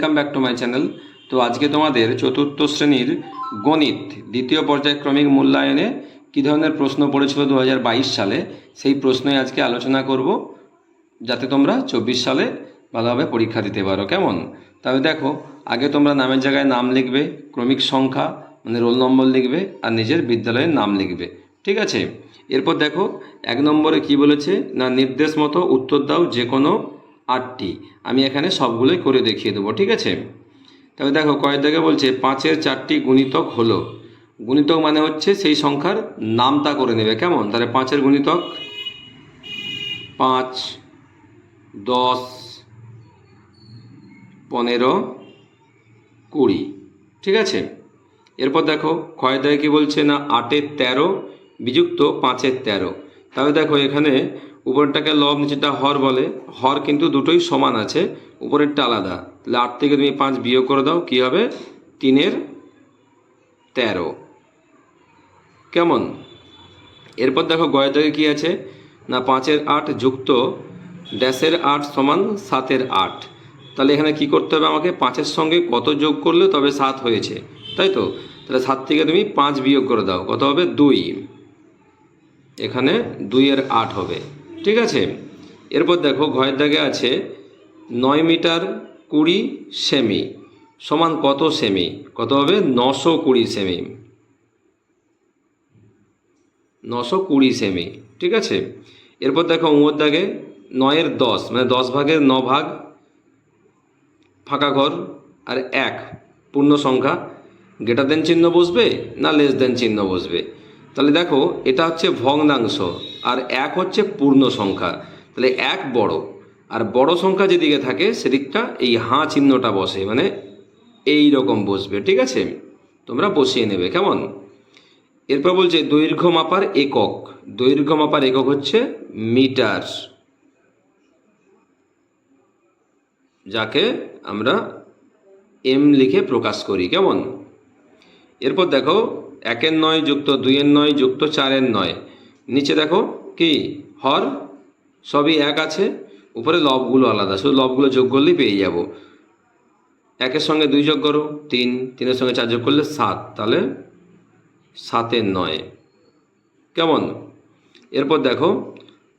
Welcome back to my channel তো আজকে তোমাদের চতুর্থ শ্রেণির গণিত দ্বিতীয় পর্যায়ক্রমিক মূল্যায়নে কী ধরনের প্রশ্ন পড়েছিল দু হাজার বাইশ সালে? সেই প্রশ্নই আজকে আলোচনা করব, যাতে তোমরা চব্বিশ সালে ভালোভাবে পরীক্ষা দিতে পারো। কেমন? তবে দেখো, আগে তোমরা নামের জায়গায় নাম লিখবে, ক্রমিক সংখ্যা মানে রোল নম্বর লিখবে, আর নিজের বিদ্যালয়ের নাম লিখবে। ঠিক আছে? এরপর দেখো, এক নম্বরে কি বলেছে? না, নির্দেশ মতো উত্তর দাও যে কোনো আটটি। আমি এখানে সবগুলোই করে দেখিয়ে দেবো, ঠিক আছে? তবে দেখো, কয়েক জায়গায় বলছে, পাঁচের চারটি গুণিতক হলো। গুণিতক মানে হচ্ছে সেই সংখ্যার নামতা করে নেবে, কেমন? তাহলে পাঁচের গুণিতক? পাঁচ, দশ, পনেরো, কুড়ি, ঠিক আছে? এরপর দেখো ক্ষয়দায় কি বলছে না, আটের তেরো বিযুক্ত পাঁচের তেরো। তাহলে দেখো, এখানে উপরেরটাকে লব নিচেরটা হর বলে, হর কিন্তু দুটোই সমান আছে, উপরেরটা আলাদা। তাহলে আট থেকে তুমি পাঁচ বিয়োগ করে দাও, কী হবে? তিনের তেরো। কেমন? এরপর দেখো গয়ের দাগে কী আছে? না, পাঁচের আট যুক্ত, ড্যাশের আট সমান সাতের আট। তাহলে এখানে কি করতে হবে আমাকে? পাঁচের সঙ্গে কত যোগ করলে তবে সাত হয়েছে, তাই তো? তাহলে সাত থেকে তুমি পাঁচ বিয়োগ করে দাও, কত হবে? দুই। এখানে দুইয়ের আট হবে। ঠিক আছে? এরপর দেখো, ঘয়ের দাগে আছে নয় মিটার কুড়ি সেমি সমান কত সেমি? কত হবে? নশো কুড়ি সেমি। নশো কুড়ি সেমি, ঠিক আছে? এরপর দেখো, উমর দাগে নয়ের দশ মানে দশ ভাগের ন ভাগ ফাঁকা ঘর আর এক, পূর্ণ সংখ্যা। গ্রেটার দেন চিহ্ন বসবে না লেস দেন চিহ্ন বসবে? তাহলে দেখো, এটা হচ্ছে ভগ্নাংশ আর এক হচ্ছে পূর্ণ সংখ্যা। তাহলে এক বড়, আর বড় সংখ্যা যেদিকে থাকে সেদিকটা এই হাঁ চিহ্নটা বসে মানে এই রকম বসবে, ঠিক আছে? তোমরা বসিয়ে নেবে, কেমন? এরপর বলছে দৈর্ঘ্য মাপার একক। দৈর্ঘ্য মাপার একক হচ্ছে মিটার। যাকে আমরা এম লিখে প্রকাশ করি, কেমন? এরপর দেখো একের নয় যুক্ত দুইয়ের নয় যুক্ত চারের নয়। নিচে দেখো কি? হর, সবই এক আছে। উপরে লবগুলো আলাদা, শুধু লবগুলো যোগ করলেই পেয়ে যাব। একের সঙ্গে দুই যোগ করো, তিন। তিনের সঙ্গে চার যোগ করলে সাত। তাহলে সাতের নয়। কেমন? এরপর দেখো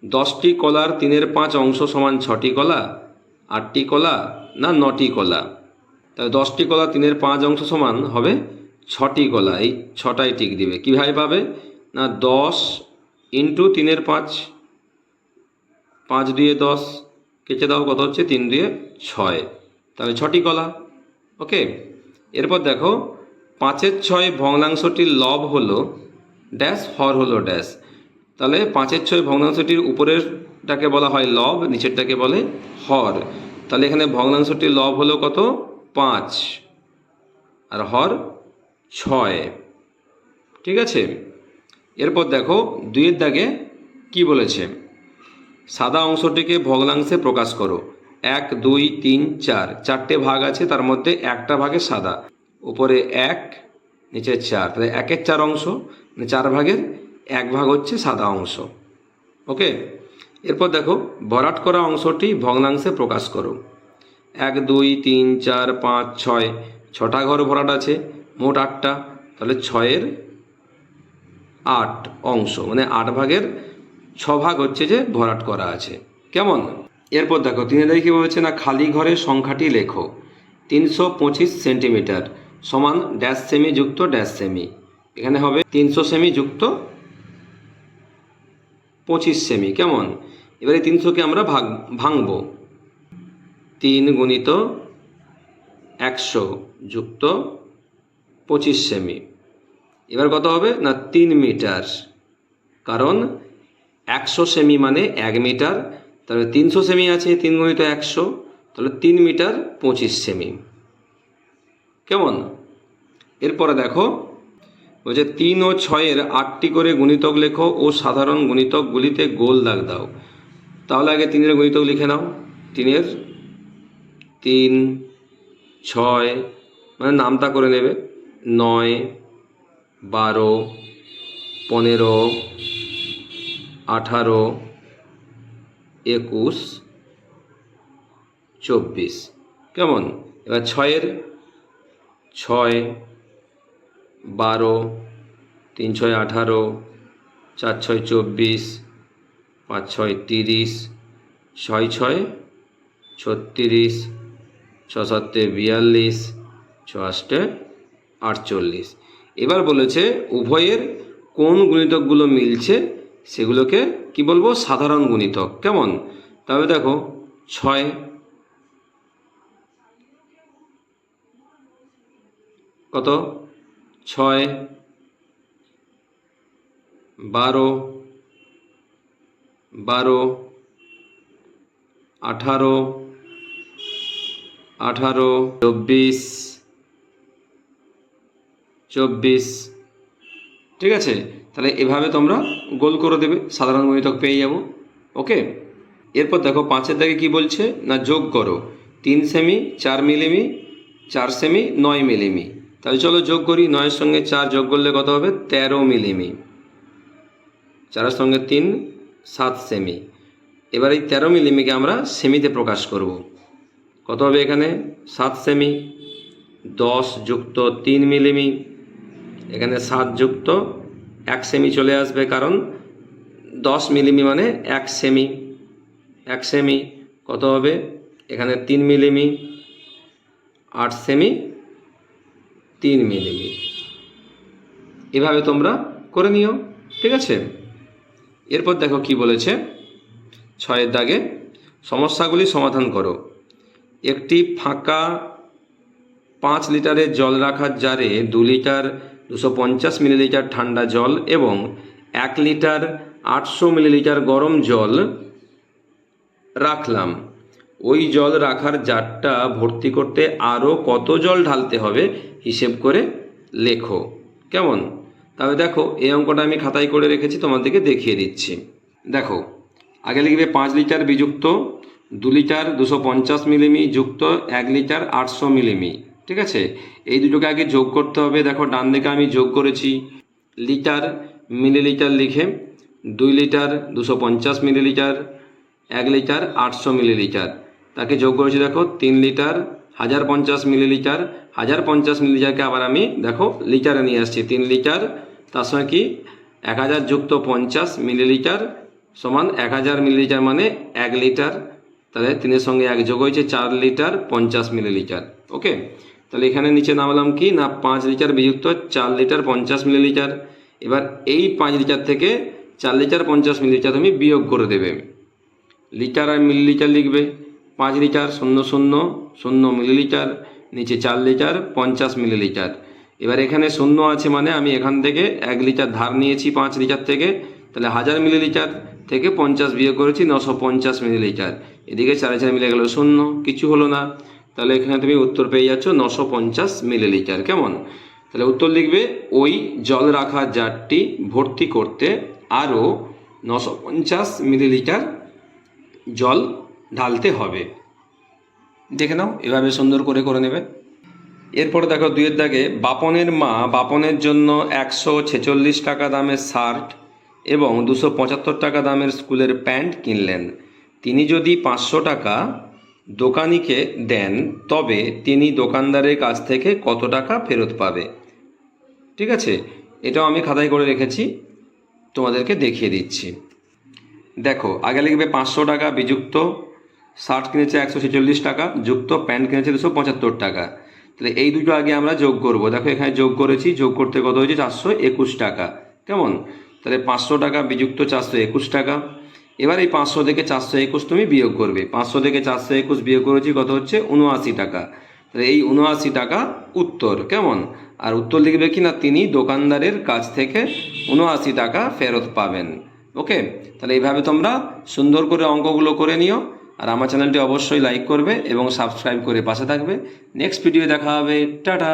দশটি কলার তিনের পাঁচ অংশ সমান ছটি কলা, আটটি কলা না নটি কলা? তাহলে দশটি কলা তিনের পাঁচ অংশ সমান হবে ছটি কলা এই ছটাই টিক দিবে। কীভাবে পাবে? না, দশ ইন্টু তিনের পাঁচ পাঁচ দিয়ে দশ কেচে দাও, কত হচ্ছে? তিন দিয়ে ছয়। তাহলে ছটি কলা ওকে? এরপর দেখো, পাঁচের ছয় ভগ্নাংশটির লব হলো ড্যাশ হর হলো ড্যাশ। তাহলে পাঁচের ছয় ভগ্নাংশটির উপরেরটাকে বলা হয় লব, নিচেরটাকে বলে হর। তাহলে এখানে ভগ্নাংশটির লব হলো কত? পাঁচ। আর হর ছয়। ঠিক আছে? এরপর দেখো, দুইয়ের দাগে কি বলেছে? সাদা অংশটিকে ভগ্নাংশে প্রকাশ করো। এক, দুই, তিন, চার। চারটে ভাগ আছে, তার মধ্যে একটা ভাগে সাদা। উপরে এক, নিচে চার। তাহলে একের চার অংশ মানে চার ভাগের এক ভাগ হচ্ছে সাদা অংশ। ওকে? এরপর দেখো ভরাট করা অংশটি ভগ্নাংশে প্রকাশ করো। এক, দুই, তিন, চার, পাঁচ, ছয়। ছটা ঘর ভরাট আছে। মোট আটটা, তাহলে ছয়ের আট অংশ মানে আট ভাগের ছ ভাগ হচ্ছে যে ভরাট করা আছে। কেমন? এরপর দেখো, তিনি দেখি বলছে না, খালি ঘরের সংখ্যাটি লেখো। তিনশো পঁচিশ সেন্টিমিটার সমান ড্যাশ সেমি যুক্ত ড্যাশ সেমি। এখানে হবে তিনশো সেমি যুক্ত পঁচিশ সেমি। কেমন? এবারে তিনশোকে আমরা ভাগ, ভাঙব। তিন গুণিত একশো যুক্ত পঁচিশ সেমি। এবার কত হবে? না, তিন মিটার। কারণ একশো সেমি মানে এক মিটার। তাহলে তিনশো সেমি আছে, তিন গুণিত একশো। তাহলে তিন মিটার পঁচিশ সেমি। কেমন? এরপরে দেখো, বলছে তিন ও ছয়ের আটটি করে গুণিতক লেখো ও সাধারণ গুণিতকগুলিতে গোল দাগ দাও। তাহলে আগে তিনের গুণিতক লিখে নাও। তিনের তিন, ছয় মানে নামতা করে নেবে। নয়, বারো, পনেরো, আঠারো, একুশ, চব্বিশ। কেমন? এবার ছয়ের? ছয়, বারো, তিন ছয় আঠারো, চার ছয় চব্বিশ, পাঁচ ছয় তিরিশ, ছয় ছয় ছত্রিশ, ছ সাতে বিয়াল্লিশ, ছ আষ্টে আটচল্লিশ। এবার বলেছে উভয়ের কোন গুণিতকগুলো মিলছে সেগুলোকে কি বলব? সাধারণ গুণিতক। কেমন? তবে দেখো, ছয় কত? ছয় বারো বারো আঠারো আঠারো, চব্বিশ চব্বিশ। ঠিক আছে? তাহলে এভাবে তোমরা গোল করে দেবে, সাধারণ গণিতক পেয়ে যাব। ওকে? এরপর দেখো, পাঁচের দাগে কি বলছে? না, যোগ করো। তিন সেমি, চার মিলিমি, চার সেমি, নয় মিলিমি। তাহলে চলো যোগ করি, নয়ের সঙ্গে চার যোগ করলে কত হবে? তেরো মিলিমি। চারের সঙ্গে তিন, সাত সেমি। এবার এই তেরো মিলিমিকে আমরা সেমিতে প্রকাশ করব। কত হবে এখানে? সাত সেমি, দশ যুক্ত তিন মিলিমি। এখানে সাত যুক্ত, এক সেমি চলে আসবে কারণ দশ মিলিমি মানে এক সেমি এক সেমি কত হবে? এখানে তিন মিলিমি, আট সেমি তিন মিলিমি। এভাবে তোমরা করে নিও, ঠিক আছে? এরপর দেখো কি বলেছে। ছয়ের দাগে, সমস্যাগুলি সমাধান করো। একটি ফাঁকা পাঁচ লিটারের জল রাখার জারে দু লিটার দুশো পঞ্চাশ মিলিলিটার ঠান্ডা জল এবং এক লিটার আটশো মিলিলিটার গরম জল রাখলাম। ওই জল রাখার জারটা ভর্তি করতে আরও কত জল ঢালতে হবে হিসেব করে লেখো। কেমন? তবে দেখো, এই অঙ্কটা আমি খাতায় করে রেখেছি, তোমাদেরকে দেখিয়ে দিচ্ছি। দেখো, আগে লিখবে পাঁচ লিটার বিযুক্ত, দু লিটার দুশো পঞ্চাশ মিলিমি যুক্ত, এক লিটার আটশো মিলিমি। ঠিক আছে? এই দুটোকে আগে যোগ করতে হবে। দেখো, ডান দিকে আমি যোগ করেছি লিটার, মিলিলিটার লিখে দুই লিটার দুশো পঞ্চাশ মিলিলিটার, এক লিটার আটশো মিলিলিটার। তাকে যোগ করেছি দেখো, তিন লিটার, হাজার পঞ্চাশ মিলিলিটার, হাজার পঞ্চাশ মিলিলিটারকে আবার আমি দেখো, লিটারে নিয়ে আসছি। তিন লিটার, তার সঙ্গে কি? এক হাজার যুক্ত পঞ্চাশ মিলিলিটার সমান এক হাজার মিলিলিটার মানে এক লিটার। তাহলে তিনের সঙ্গে এক যোগ হয়েছে চার লিটার পঞ্চাশ মিলিলিটার। ওকে? তাহলে এখানে নিচে নামলাম কি? না, পাঁচ লিটার বিযুক্ত, চার লিটার পঞ্চাশ মিলিলিটার। এবার এই পাঁচ লিটার থেকে চার লিটার পঞ্চাশ মিলিলিটার তুমি বিয়োগ করে দেবে। লিটার আর মিলিলিটার লিখবে। পাঁচ লিটার শূন্য শূন্য শূন্য মিলিলিটার, নিচে চার লিটার, পঞ্চাশ মিলিলিটার। এবার এখানে শূন্য আছে মানে আমি এখান থেকে এক লিটার ধার নিয়েছি পাঁচ লিটার থেকে। তাহলে হাজার মিলিলিটার থেকে পঞ্চাশ বিয়োগ করেছি, নশো পঞ্চাশ মিলিলিটার। এদিকে চারে চার মিলে গেল শূন্য, কিছু হলো না। তাহলে এখানে তুমি উত্তর পেয়ে যাচ্ছ নশো পঞ্চাশ মিলিলিটার, কেমন? তাহলে উত্তর লিখবে, ওই জল রাখা জারটি ভর্তি করতে আরও নশো পঞ্চাশ মিলিলিটার জল ঢালতে হবে। দেখে নাও, এভাবে সুন্দর করে করে নেবে। এরপর দেখো দুইয়ের দাগে, বাপনের মা বাপনের জন্য একশো ছেচল্লিশ টাকা দামের শার্ট এবং দুশো পঁচাত্তর টাকা দামের স্কুলের প্যান্ট কিনলেন। তিনি যদি পাঁচশো টাকা দোকানিকে দেন, তবে তিনি দোকানদারের কাছ থেকে কত টাকা ফেরত পাবে? ঠিক আছে, এটাও আমি খাতায় করে রেখেছি, তোমাদেরকে দেখিয়ে দিচ্ছি। দেখো, আগে লিখবে পাঁচশো টাকা বিযুক্ত, শার্ট কিনেছে একশো ছেচল্লিশ টাকা, যুক্ত প্যান্ট কিনেছে দুশো পঁচাত্তর টাকা। তাহলে এই দুটো আগে আমরা যোগ করব। দেখো, এখানে যোগ করেছি, যোগ করতে কত হয়েছে? চারশো একুশ টাকা। কেমন? তাহলে পাঁচশো টাকা বিযুক্ত, চারশো একুশ টাকা। এবার এই পাঁচশো থেকে চারশো একুশ তুমি বিয়োগ করবে। পাঁচশো থেকে চারশো একুশ বিয়োগ করেছি, কত হচ্ছে? উনআশি টাকা। তাহলে এই উনআশি টাকা উত্তর, কেমন? আর উত্তর লিখবে কি না? তিনি দোকানদারের কাছ থেকে উনআশি টাকা ফেরত পাবেন। ওকে? তাহলে এইভাবে তোমরা সুন্দর করে অঙ্কগুলো করে নিও। আর আমার চ্যানেলটি অবশ্যই লাইক করবে এবং সাবস্ক্রাইব করে পাশে থাকবে। নেক্সট ভিডিও দেখা হবে। টাটা!